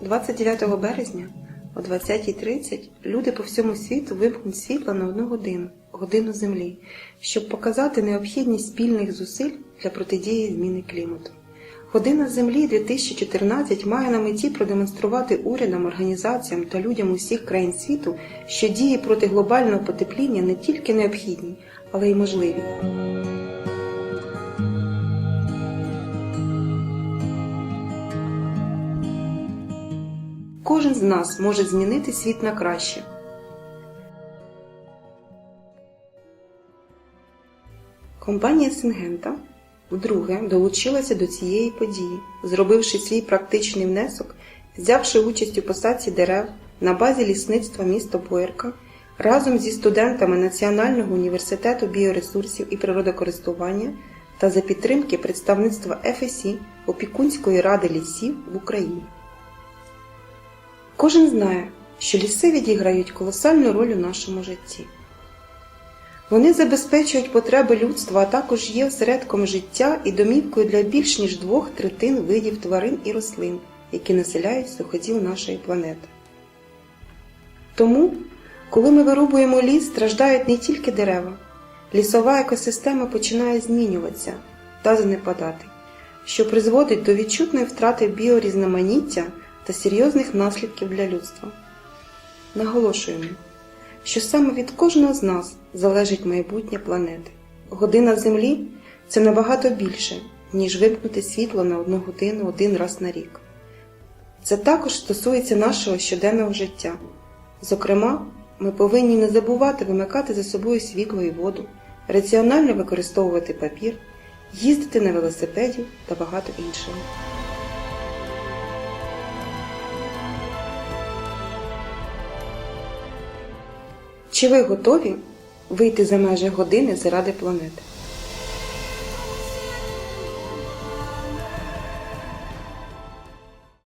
29 березня о 20.30 люди по всьому світу вимкнуть світло на одну годину, годину Землі, щоб показати необхідність спільних зусиль для протидії зміни клімату. Година Землі 2014 має на меті продемонструвати урядам, організаціям та людям усіх країн світу, що дії проти глобального потепління не тільки необхідні, але й можливі. Кожен з нас може змінити світ на краще. Компанія Сингента вдруге долучилася до цієї події, зробивши свій практичний внесок, взявши участь у посадці дерев на базі лісництва міста Боярка разом зі студентами Національного університету біоресурсів і природокористування та за підтримки представництва ФСІ Опікунської ради лісів в Україні. Кожен знає, що ліси відіграють колосальну роль у нашому житті. Вони забезпечують потреби людства, а також є осередком життя і домівкою для більш ніж двох третин видів тварин і рослин, які населяють суходіл нашої планети. Тому, коли ми вирубуємо ліс, страждають не тільки дерева, лісова екосистема починає змінюватися та занепадати, що призводить до відчутної втрати біорізноманіття та серйозних наслідків для людства. Наголошуємо, що саме від кожного з нас залежить майбутнє планети. Година Землі це набагато більше, ніж вимкнути світло на одну годину один раз на рік. Це також стосується нашого щоденного життя. Зокрема, ми повинні не забувати вимикати за собою світло і воду, раціонально використовувати папір, їздити на велосипеді та багато іншого. Чи ви готові вийти за межі години заради планети?